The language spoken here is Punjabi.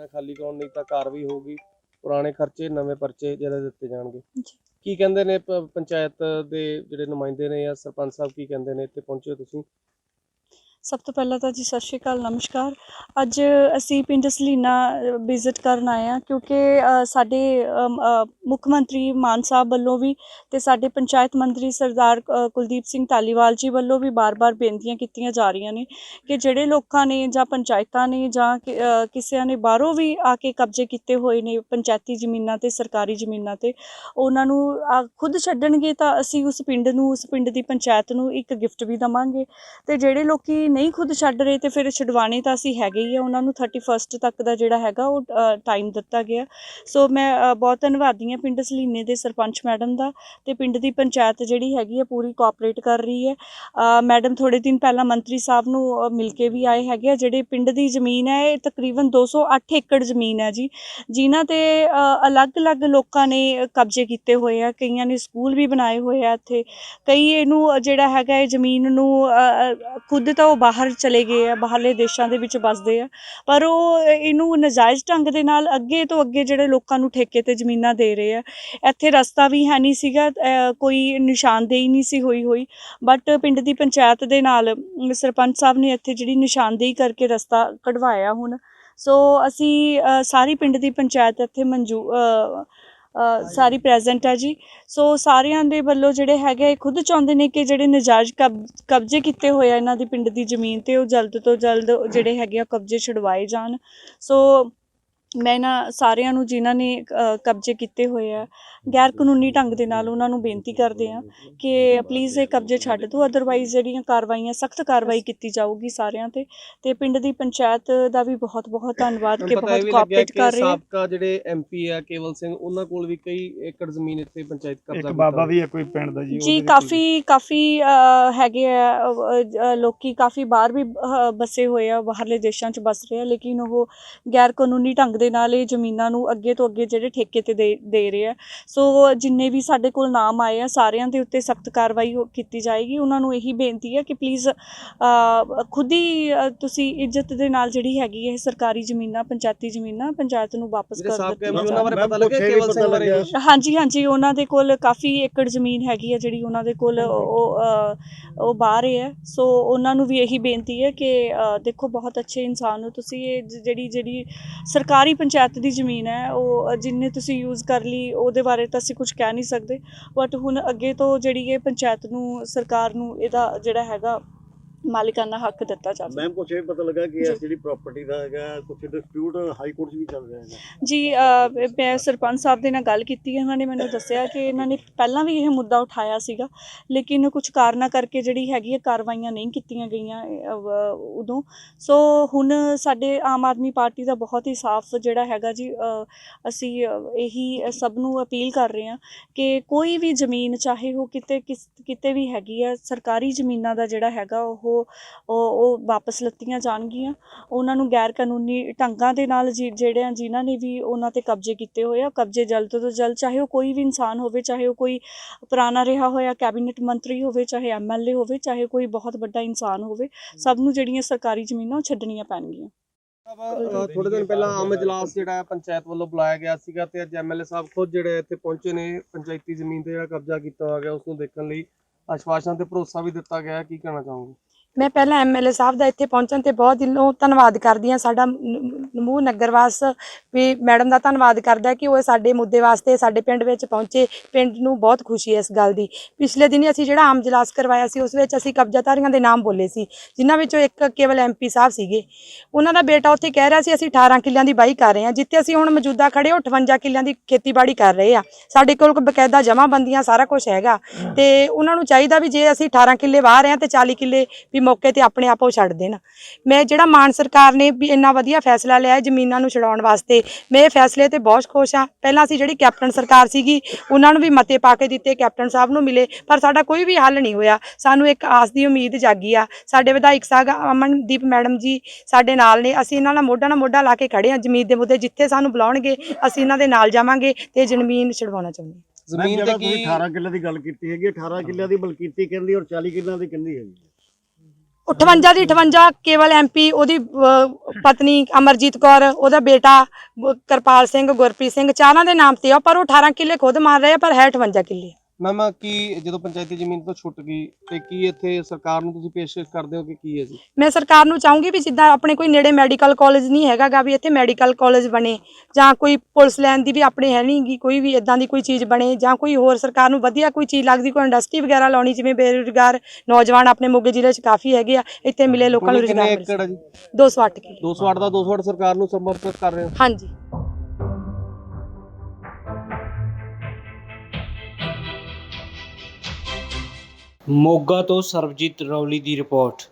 ਜ਼ਮੀਨਾਂ ਖਾਲੀ ਕਰਾਉਣ ਨਹੀਂ ਤਾਂ ਕਾਰਵਾਈ ਹੋਊਗੀ। ਪੁਰਾਣੇ ਖਰਚੇ ਨਵੇਂ ਪਰਚੇ ਜਿਹੜੇ ਦਿੱਤੇ ਜਾਣਗੇ। ਕੀ ਕਹਿੰਦੇ ਨੇ ਪ- ਪੰਚਾਇਤ ਦੇ ਜਿਹੜੇ ਨੁਮਾਇੰਦੇ ਨੇ ਜਾਂ ਸਰਪੰਚ ਸਾਹਿਬ ਕੀ ਕਹਿੰਦੇ ਨੇ ਇੱਥੇ ਪਹੁੰਚੇ ਹੋ ਤੁਸੀਂ? ਸਭ ਤੋਂ ਪਹਿਲਾਂ ਤਾਂ ਜੀ ਸਤਿ ਸ਼੍ਰੀ ਅਕਾਲ ਨਮਸਕਾਰ। ਅੱਜ ਅਸੀਂ ਪਿੰਡ ਸਲੀਨਾ ਵਿਜ਼ਿਟ ਕਰਨ ਆਏ ਹਾਂ ਕਿਉਂਕਿ ਸਾਡੇ ਮੁੱਖ ਮੰਤਰੀ ਮਾਨ ਸਾਹਿਬ ਵੱਲੋਂ ਵੀ ਤੇ ਸਾਡੇ ਪੰਚਾਇਤ ਮੰਤਰੀ ਸਰਦਾਰ ਕੁਲਦੀਪ ਸਿੰਘ ਧਾਲੀਵਾਲ ਜੀ ਵੱਲੋਂ ਵੀ ਬਾਰ-ਬਾਰ ਬੇਨਤੀਆਂ ਕੀਤੀਆਂ ਜਾ ਰਹੀਆਂ ਨੇ ਕਿ ਜਿਹੜੇ ਲੋਕਾਂ ਨੇ ਜਾਂ ਪੰਚਾਇਤਾਂ ਨੇ ਜਾਂ ਕਿ- ਕਿਸੇ ਨੇ ਬਾਹਰੋਂ ਵੀ ਆ ਕੇ ਕਬਜ਼ੇ ਕੀਤੇ ਹੋਏ ਨੇ ਪੰਚਾਇਤੀ ਜ਼ਮੀਨਾਂ ਤੇ ਸਰਕਾਰੀ ਜ਼ਮੀਨਾਂ ਤੇ ਉਹਨਾਂ ਨੂੰ ਅ, ਖੁਦ ਛੱਡਣਗੇ ਤਾਂ ਅਸੀਂ ਉਸ ਪਿੰਡ ਨੂੰ ਉਸ ਪਿੰਡ ਦੀ ਪੰਚਾਇਤ ਨੂੰ ਇੱਕ ਗਿਫਟ ਵੀ ਦਵਾਂਗੇ। ਤੇ ਜਿਹੜੇ ਲੋਕੀ ਨਹੀਂ ਖੁਦ ਛੱਡ ਰਹੇ ਤੇ ਫਿਰ ਛਡਵਾਣੇ ਤਾਂ ਅਸੀਂ ਹੈਗੇ ਹੀ ਆ। ਉਹਨਾਂ ਨੂੰ 31 ਤੱਕ ਦਾ ਜਿਹੜਾ ਹੈਗਾ ਉਹ ਟਾਈਮ ਦਿੱਤਾ ਗਿਆ। ਸੋ ਮੈਂ ਬਹੁਤ ਧੰਨਵਾਦੀ ਹਾਂ ਪਿੰਡ ਸਲੀਨੇ ਦੇ ਸਰਪੰਚ ਮੈਡਮ ਦਾ ਤੇ ਪਿੰਡ ਦੀ ਪੰਚਾਇਤ ਜਿਹੜੀ ਹੈਗੀ ਆ ਪੂਰੀ ਕੋਆਪਰੇਟ ਕਰ ਰਹੀ ਹੈ। ਮੈਡਮ ਥੋੜੇ ਦਿਨ ਪਹਿਲਾਂ ਮੰਤਰੀ ਸਾਹਿਬ ਨੂੰ ਮਿਲ ਕੇ ਵੀ ਆਏ ਹੈਗੇ ਆ, ਜਿਹੜੇ ਪਿੰਡ ਦੀ ਜ਼ਮੀਨ ਹੈ, ਇਹ ਤਕਰੀਬਨ 208 ਏਕੜ ਜ਼ਮੀਨ ਹੈ ਜੀ। ਜਿਨ੍ਹਾਂ ਤੇ ਅਲੱਗ-ਅਲੱਗ ਲੋਕਾਂ ਨੇ ਕਬਜ਼ੇ ਕੀਤੇ ਹੋਏ ਆ। ਕਈਆਂ ਨੇ ਸਕੂਲ ਵੀ ਬਣਾਏ ਹੋਏ ਆ ਇੱਥੇ। ਕਈ ਇਹਨੂੰ ਜਿਹੜਾ ਹੈਗਾ ਇਹ ਜ਼ਮੀਨ ਨੂੰ ਖੁਦ ਤਾਂ ਉਹ ਬਾਹਰ ਚਲੇ ਗਏ ਆ, ਬਾਹਰਲੇ ਦੇਸ਼ਾਂ ਦੇ ਵਿੱਚ ਵੱਸਦੇ ਆ। ਪਰ ਉਹ ਇਹਨੂੰ ਨਜਾਇਜ਼ ਢੰਗ ਦੇ ਨਾਲ ਅੱਗੇ ਤੋਂ ਅੱਗੇ ਜਿਹੜੇ ਲੋਕਾਂ ਨੂੰ ਠੇਕੇ ਤੇ ਜ਼ਮੀਨਾਂ ਦੇ ਰਹੇ ਆ, ਇੱਥੇ ਰਸਤਾ ਵੀ ਹੈ ਨਹੀਂ ਸੀਗਾ ਕੋਈ ਨਿਸ਼ਾਨਦੇਹੀ ਨਹੀਂ ਸੀ ਹੋਈ ਹੋਈ। ਬਟ ਪਿੰਡ ਦੀ ਪੰਚਾਇਤ ਦੇ ਨਾਲ ਸਰਪੰਚ ਸਾਹਿਬ ਨੇ ਇੱਥੇ ਜਿਹੜੀ ਨਿਸ਼ਾਨਦੇਹੀ ਕਰਕੇ ਰਸਤਾ ਕਢਵਾਇਆ ਹੁਣ। ਸੋ ਅਸੀਂ ਸਾਰੀ ਪਿੰਡ ਦੀ ਪੰਚਾਇਤ ਇੱਥੇ ਮਨਜੂ ਸਾਰੀ ਪ੍ਰੈਜ਼ੈਂਟ ਹੈ ਜੀ। ਸੋ ਸਾਰਿਆਂ ਦੇ ਵੱਲੋਂ ਜਿਹੜੇ ਹੈਗੇ ਆ, ਖੁਦ ਚਾਹੁੰਦੇ ਨੇ ਕਿ ਜਿਹੜੇ ਨਜਾਇਜ਼ ਕਬ- ਕਬਜ਼ੇ ਕੀਤੇ ਹੋਏ ਆ ਇਹਨਾਂ ਦੀ ਪਿੰਡ ਦੀ ਜ਼ਮੀਨ ਤੇ ਉਹ ਜਲਦ ਤੋਂ ਜਲਦ ਜਿਹੜੇ ਹੈਗੇ ਆ ਕਬਜ਼ੇ ਛੁਡਵਾਏ ਜਾਣ। ਸੋ ਮੈਂ ਇਹਨਾਂ ਸਾਰਿਆਂ ਨੂੰ ਜਿਨ੍ਹਾਂ ਨੇ ਅ, ਕਬਜ਼ੇ ਕੀਤੇ ਹੋਏ ਆ ਗੈਰ ਕਾਨੂੰਨੀ ਢੰਗ ਦੇ ਨਾਲ ਉਹਨਾਂ ਨੂੰ ਬੇਨਤੀ ਕਰਦੇ ਆ ਕਿ ਪਲੀਜ਼ ਇਹ ਕਬਜ਼ੇ ਛੱਡ ਦਿਓ ਅਦਰਵਾਈਜ਼ ਜਿਹੜੀਆਂ ਕਾਰਵਾਈਆਂ ਸਖਤ ਕਾਰਵਾਈ ਕੀਤੀ ਜਾਊਗੀ ਸਾਰਿਆਂ ਤੇ ਤੇ ਪਿੰਡ ਦੀ ਪੰਚਾਇਤ ਦਾ ਵੀ ਬਹੁਤ ਬਹੁਤ ਧੰਨਵਾਦ ਕਿ ਬਹੁਤ ਕੋਆਪਰੇਟ ਕਰ ਰਹੇ ਆ। ਸਾਬਕਾ ਜਿਹੜੇ ਐਮਪੀ ਆ ਕੇਵਲ ਸਿੰਘ ਉਹਨਾਂ ਕੋਲ ਵੀ ਕਈ ਏਕੜ ਜ਼ਮੀਨ ਇੱਥੇ ਪੰਚਾਇਤ ਕਬਜ਼ਾ ਇੱਕ ਬਾਬਾ। ਵੀ ਹੈ ਕੋਈ ਪਿੰਡ ਦਾ ਜੀ ਜੀ ਕਾਫੀ ਕਾਫੀ ਅ, ਹੈਗੇ ਆ ਅ, ਅ, ਲੋਕੀ ਕਾਫੀ ਬਾਹਰ ਵੀ ਅ, ਬਸੇ ਹੋਏ ਆ ਬਾਹਰਲੇ ਦੇਸ਼ਾਂ 'ਚ ਬਸ ਰਹੇ ਆ ਲੇਕਿਨ ਉਹ ਗੈਰ ਕਾਨੂੰਨੀ ਢੰਗ ਦੇ ਨਾਲ ਇਹ ਜ਼ਮੀਨਾਂ ਨੂੰ ਅੱਗੇ ਤੋਂ ਅੱਗੇ ਜਿਹੜੇ ਠੇਕੇ ਤੇ ਦੇ ਦੇ ਰਹੇ ਆ। ਸੋ ਜਿੰਨੇ ਵੀ ਸਾਡੇ ਕੋਲ ਨਾਮ ਆਏ ਆ ਸਾਰਿਆਂ ਦੇ ਉੱਤੇ ਸਖਤ ਕਾਰਵਾਈ ਕੀਤੀ ਜਾਏਗੀ। ਉਹਨਾਂ ਨੂੰ ਇਹੀ ਬੇਨਤੀ ਹੈ ਕਿ ਪਲੀਜ਼ ਖੁਦ ਹੀ ਤੁਸੀਂ ਇੱਜ਼ਤ ਦੇ ਨਾਲ ਜਿਹੜੀ ਹੈਗੀ ਹੈ ਇਹ ਸਰਕਾਰੀ ਜ਼ਮੀਨਾਂ ਪੰਚਾਇਤੀ ਜ਼ਮੀਨਾਂ ਪੰਚਾਇਤ ਨੂੰ ਵਾਪਸ ਕਰ ਲੱਗਿਆ। ਹਾਂਜੀ ਹਾਂਜੀ ਉਹਨਾਂ ਦੇ ਕੋਲ ਕਾਫੀ ਏਕੜ ਜ਼ਮੀਨ ਹੈਗੀ ਹੈ ਜਿਹੜੀ ਉਹਨਾਂ ਦੇ ਕੋਲ ਉਹ ਉਹ ਬਾਹਰ ਹੈ ਸੋ ਉਹਨਾਂ ਨੂੰ ਵੀ ਇਹੀ ਬੇਨਤੀ ਹੈ ਕਿ ਦੇਖੋ ਬਹੁਤ ਅੱਛੇ ਇਨਸਾਨ ਹੋ ਤੁਸੀਂ। ਇਹ ਜਿਹੜੀ ਜਿਹੜੀ ਸਰਕਾਰੀ ਪੰਚਾਇਤ ਦੀ ਜ਼ਮੀਨ ਹੈ, ਉਹ ਜਿੰਨੇ ਤੁਸੀਂ ਯੂਜ਼ ਕਰ ਲਈ, ਉਹਦੇ ਬਾਰੇ ਤਾਂ ਅਸੀਂ ਕੁਝ ਕਹਿ ਨਹੀਂ ਸਕਦੇ ਬਟ ਹੁਣ ਅੱਗੇ ਤੋਂ ਜਿਹੜੀ ਇਹ ਪੰਚਾਇਤ ਨੂੰ, ਸਰਕਾਰ ਨੂੰ, ਇਹਦਾ ਜਿਹੜਾ ਹੈਗਾ ਮਾਲਿਕਾਨਾ ਹੱਕ ਦਿੱਤਾ ਜਾਵੇ। ਮੈਮ ਕੁਛ ਇਹ ਪਤਾ ਲੱਗਾ ਕਿ। ਇਹ ਜਿਹੜੀ ਪ੍ਰਾਪਰਟੀ ਦਾ ਹੈਗਾ ਕੁਛ ਡਿਸਪਿਊਟ ਹਾਈ ਕੋਰਟ 'ਚ ਵੀ ਚੱਲ ਰਿਹਾ ਹੈਗਾ। ਜੀ ਮੈਂ ਸਰਪੰਚ ਸਾਹਿਬ ਦੇ ਨਾਲ ਗੱਲ ਕੀਤੀ ਹੈ ਉਹਨਾਂ ਨੇ ਮੈਨੂੰ ਦੱਸਿਆ ਕਿ ਇਹਨਾਂ ਨੇ ਪਹਿਲਾਂ ਵੀ ਇਹ ਮੁੱਦਾ ਉਠਾਇਆ ਸੀਗਾ ਲੇਕਿਨ ਕੁਝ ਕਾਰਨਾਂ ਕਰਕੇ ਜਿਹੜੀ ਹੈਗੀ ਹੈ ਕਾਰਵਾਈਆਂ ਨਹੀਂ ਕੀਤੀਆਂ ਗਈਆਂ ਵ- ਉਦੋਂ। ਸੋ ਹੁਣ ਸਾਡੇ ਆਮ ਆਦਮੀ ਪਾਰਟੀ ਦਾ ਬਹੁਤ ਹੀ ਸਾਫ਼ ਜਿਹੜਾ ਹੈਗਾ ਜੀ ਅਸੀਂ ਇਹੀ ਸਭ ਨੂੰ ਅਪੀਲ ਕਰ ਰਹੇ ਹਾਂ ਕਿ ਕੋਈ ਵੀ ਜ਼ਮੀਨ ਚਾਹੇ ਉਹ ਕਿਤੇ ਕਿਸ ਕਿਤੇ ਵੀ ਹੈਗੀ ਹੈ ਸਰਕਾਰੀ ਜ਼ਮੀਨਾਂ ਦਾ ਜਿਹੜਾ ਹੈਗਾ ਉਹ ਉਹ ਉਹ ਵਾਪਸ ਲੱਤੀਆਂ ਜਾਣਗੀਆਂ। ਉਹਨਾਂ ਨੂੰ ਗੈਰ ਕਾਨੂੰਨੀ ਢੰਗਾਂ ਦੇ ਨਾਲ ਜਿਹੜੇ ਆ ਜਿਨ੍ਹਾਂ ਨੇ ਵੀ ਉਹਨਾਂ ਤੇ ਕਬਜ਼ੇ ਕੀਤੇ ਹੋਏ ਆ, ਕਬਜ਼ੇ ਜਲਦ ਤੋਂ ਜਲਦ, ਚਾਹੇ ਉਹ ਕੋਈ ਵੀ ਇਨਸਾਨ ਹੋਵੇ, ਚਾਹੇ ਉਹ ਕੋਈ ਪੁਰਾਣਾ ਰਿਹਾ ਹੋਇਆ ਕੈਬਨਿਟ ਮੰਤਰੀ ਹੋਵੇ, ਚਾਹੇ ਐਮਐਲਏ ਹੋਵੇ, ਚਾਹੇ ਕੋਈ ਬਹੁਤ ਵੱਡਾ ਇਨਸਾਨ ਹੋਵੇ, ਸਭ ਨੂੰ ਜਿਹੜੀਆਂ ਸਰਕਾਰੀ ਜ਼ਮੀਨਾਂ ਉਹ ਛੱਡਣੀਆਂ ਪੈਣਗੀਆਂ। ਥੋੜੇ ਦਿਨ ਪਹਿਲਾਂ ਆਮ ਇਜਲਾਸ ਜਿਹੜਾ ਪੰਚਾਇਤ ਵੱਲੋਂ ਬੁਲਾਇਆ ਗਿਆ ਸੀਗਾ ਤੇ ਅੱਜ ਐਮਐਲਏ ਸਾਹਿਬ ਖੁਦ ਜਿਹੜੇ ਇੱਥੇ ਪਹੁੰਚੇ ਨੇ, ਪੰਚਾਇਤੀ ਜ਼ਮੀਨ ਤੇ ਜਿਹੜਾ ਕਬਜ਼ਾ ਕੀਤਾ ਹੋਇਆ ਗਿਆ ਉਸ ਨੂੰ ਦੇਖਣ ਲਈ ਆਸ਼ਵਾਸਨ ਤੇ ਭਰੋਸਾ ਵੀ ਦਿੱਤਾ ਗਿਆ ਕੀ ਕਹਿਣਾ ਚਾਹੋਗੇ? ਮੈਂ ਪਹਿਲਾਂ ਐਮਐਲਏ ਸਾਹਿਬ ਦਾ ਇੱਥੇ ਪਹੁੰਚਣ ਤੇ ਬਹੁਤ ਦਿਲੋਂ ਧੰਨਵਾਦ ਕਰਦੀ ਹਾਂ। ਸਾਡਾ ਨਮੂ ਨਗਰਵਾਸ ਵੀ ਮੈਡਮ ਦਾ ਧੰਨਵਾਦ ਕਰਦਾ ਕਿ ਉਹ ਸਾਡੇ ਮੁੱਦੇ ਵਾਸਤੇ ਸਾਡੇ ਪਿੰਡ ਵਿੱਚ ਪਹੁੰਚੇ। ਪਿੰਡ ਨੂੰ ਬਹੁਤ ਖੁਸ਼ੀ ਹੈ ਇਸ ਗੱਲ ਦੀ। ਪਿਛਲੇ ਦਿਨੀ ਅਸੀਂ ਜਿਹੜਾ ਆਮ ਜਲਾਸ ਕਰਵਾਇਆ ਸੀ, ਉਸ ਵਿੱਚ ਅਸੀਂ ਕਬਜ਼ਾਧਾਰੀਆਂ ਦੇ ਨਾਮ ਬੋਲੇ ਸੀ, ਜਿਨ੍ਹਾਂ ਵਿੱਚੋਂ ਇੱਕ ਕੇਵਲ ਐਮਪੀ ਸਾਹਿਬ ਸੀਗੇ। ਉਹਨਾਂ ਦਾ ਬੇਟਾ ਉੱਥੇ ਕਹਿ ਰਿਹਾ ਸੀ, ਅਸੀਂ 18 ਕਿੱਲਿਆਂ ਦੀ ਬਾਈ ਕਰ ਰਹੇ ਹਾਂ, ਜਿੱਥੇ ਅਸੀਂ ਹੁਣ ਮੌਜੂਦਾ ਖੜੇ ਉਹ 58 ਕਿੱਲਿਆਂ ਦੀ ਖੇਤੀਬਾੜੀ ਕਰ ਰਹੇ ਆ। ਸਾਡੇ ਕੋਲ ਬਕਾਇਦਾ ਜਮ੍ਹਾਂਬੰਦੀਆਂ ਸਾਰਾ ਕੁਝ ਹੈਗਾ ਤੇ ਉਹਨਾਂ ਨੂੰ ਚਾਹੀਦਾ ਵੀ ਜੇ ਅਸੀਂ 18 ਕਿੱਲੇ ਵਾਹ ਰਹੇ ਹਾਂ ਤੇ 40 ਕਿੱਲੇ ਵੀ ਮੌਕੇ ਤੇ ਆਪਣੇ ਆਪ ਉਹ ਛੱਡ ਦੇਣ। ਮੈਂ ਜਿਹੜਾ ਮਾਨ ਸਰਕਾਰ ਨੇ ਵੀ ਇੰਨਾ ਵਧੀਆ ਫੈਸਲਾ ਲਿਆ ਹੈ ਜ਼ਮੀਨਾਂ ਨੂੰ ਛਡਾਉਣ ਵਾਸਤੇ ਮੈਂ ਇਹ ਫੈਸਲੇ ਤੇ ਬਹੁਤ ਖੁਸ਼ ਹਾਂ। ਪਹਿਲਾਂ ਅਸੀਂ ਜਿਹੜੀ ਕੈਪਟਨ ਸਰਕਾਰ ਸੀਗੀ ਉਹਨਾਂ ਨੂੰ ਵੀ ਮਤੇ ਪਾ ਕੇ ਦਿੱਤੇ ਕੈਪਟਨ ਸਾਹਿਬ ਨੂੰ ਮਿਲੇ ਪਰ ਸਾਡਾ ਕੋਈ ਵੀ ਹੱਲ ਨਹੀਂ ਹੋਇਆ। ਸਾਨੂੰ ਇੱਕ ਆਸ ਦੀ ਉਮੀਦ ਜਾਗੀ ਆ। ਸਾਡੇ ਵਿਧਾਇਕ ਸਾਹਿਬ ਅਮਨਦੀਪ ਮੈਡਮ ਜੀ ਸਾਡੇ ਨਾਲ ਨੇ। ਅਸੀਂ ਇਹਨਾਂ ਨਾਲ ਮੋਢਾ ਨਾਲ ਮੋਢਾ ਲਾ ਕੇ ਖੜੇ ਹਾਂ। ਜ਼ਮੀਨ ਦੇ ਮੁੱਦੇ ਜਿੱਥੇ ਸਾਨੂੰ ਬੁਲਾਉਣਗੇ ਅਸੀਂ ਇਹਨਾਂ ਦੇ ਨਾਲ ਜਾਵਾਂਗੇ ਤੇ ਜ਼ਮੀਨ ਛਡਵਾਉਣਾ ਚਾਹੁੰਦੇ ਹਾਂ। ਜ਼ਮੀਨ ਤੇ ਕੀ 18 ਕਿੱਲੇ ਦੀ ਗੱਲ ਕੀਤੀ ਹੈਗੀ। 18 ਕਿੱਲਿਆਂ ਦੀ ਬਲਕੀਤੀ ਕਹਿੰਦੀ ਔਰ 40 ਕਿੱਲਿਆਂ ਦੀ ਕਹਿੰਦੀ ਹੈਗੀ। 58 ਦੀ 58 ਕੇਵਲ ਐਮਪੀ ਉਹਦੀ ਅਹ, ਪਤਨੀ ਅਮਰਜੀਤ ਕੌਰ ਉਹਦਾ ਬੇਟਾ ਗ- ਕਿਰਪਾਲ ਸਿੰਘ ਗੁਰਪ੍ਰੀਤ ਸਿੰਘ ਚਾਰਾਂ ਦੇ ਨਾਮ ਤੇ ਆ ਪਰ ਉਹ 18 ਕਿੱਲੇ ਖੁਦ ਮਾਰ ਰਹੇ ਆ ਪਰ ਹੈ 58 ਕਿੱਲੇ। ਮੈਮ ਕੀ ਜਦੋਂ ਪੰਚਾਇਤੀ ਜ਼ਮੀਨ ਤੋਂ ਛੁੱਟ ਗਈ ਤੇ ਕੀ ਇੱਥੇ ਸਰਕਾਰ ਨੂੰ ਤੁਸੀਂ ਪੇਸ਼ਕਸ਼ ਕਰਦੇ ਹੋ ਕਿ ਕੀ ਹੈ ਜੀ? ਮੈਂ ਸਰਕਾਰ ਨੂੰ ਚਾਹੂੰਗੀ ਵੀ ਜਿੱਦਾਂ ਆਪਣੇ ਕੋਈ ਨੇੜੇ ਮੈਡੀਕਲ ਕਾਲਜ ਨਹੀਂ ਹੈਗਾਗਾ ਵੀ ਇੱਥੇ ਮੈਡੀਕਲ ਕਾਲਜ ਬਣੇ ਜਾਂ ਕੋਈ ਪੁਲਿਸ ਲਾਈਨ ਦੀ ਵੀ ਆਪਣੇ ਹੈ ਨਹੀਂਗੀ ਕੋਈ ਵੀ ਇਦਾਂ ਦੀ ਕੋਈ ਚੀਜ਼ ਬਣੇ ਜਾਂ ਕੋਈ ਹੋਰ ਸਰਕਾਰ ਨੂੰ ਵਧੀਆ ਕੋਈ ਚੀਜ਼ ਲੱਗਦੀ ਕੋਈ ਇੰਡਸਟਰੀ ਵਗੈਰਾ ਲਾਉਣੀ ਜਿਵੇਂ ਬੇਰੁਜ਼ਗਾਰ ਨੌਜਵਾਨ ਆਪਣੇ ਮੋਗੇ ਜ਼ਿਲ੍ਹੇ 'ਚ ਕਾਫੀ ਹੈਗੇ ਆ ਇੱਥੇ ਮਿਲੇ ਲੋਕਾਂ ਨੂੰ ਰੁਜ਼ਗਾਰ ਜੀ? 208 ਕਿੱਲੇ। 208 ਦਾ 208 ਸਰਕਾਰ ਨੂੰ ਸਮਰਪਿਤ ਕਰ ਰਹੇ ਹੋ? ਹਾਂਜੀ। ਮੋਗਾ ਤੋਂ ਸਰਬਜੀਤ ਰੌਲੀ ਦੀ ਰਿਪੋਰਟ।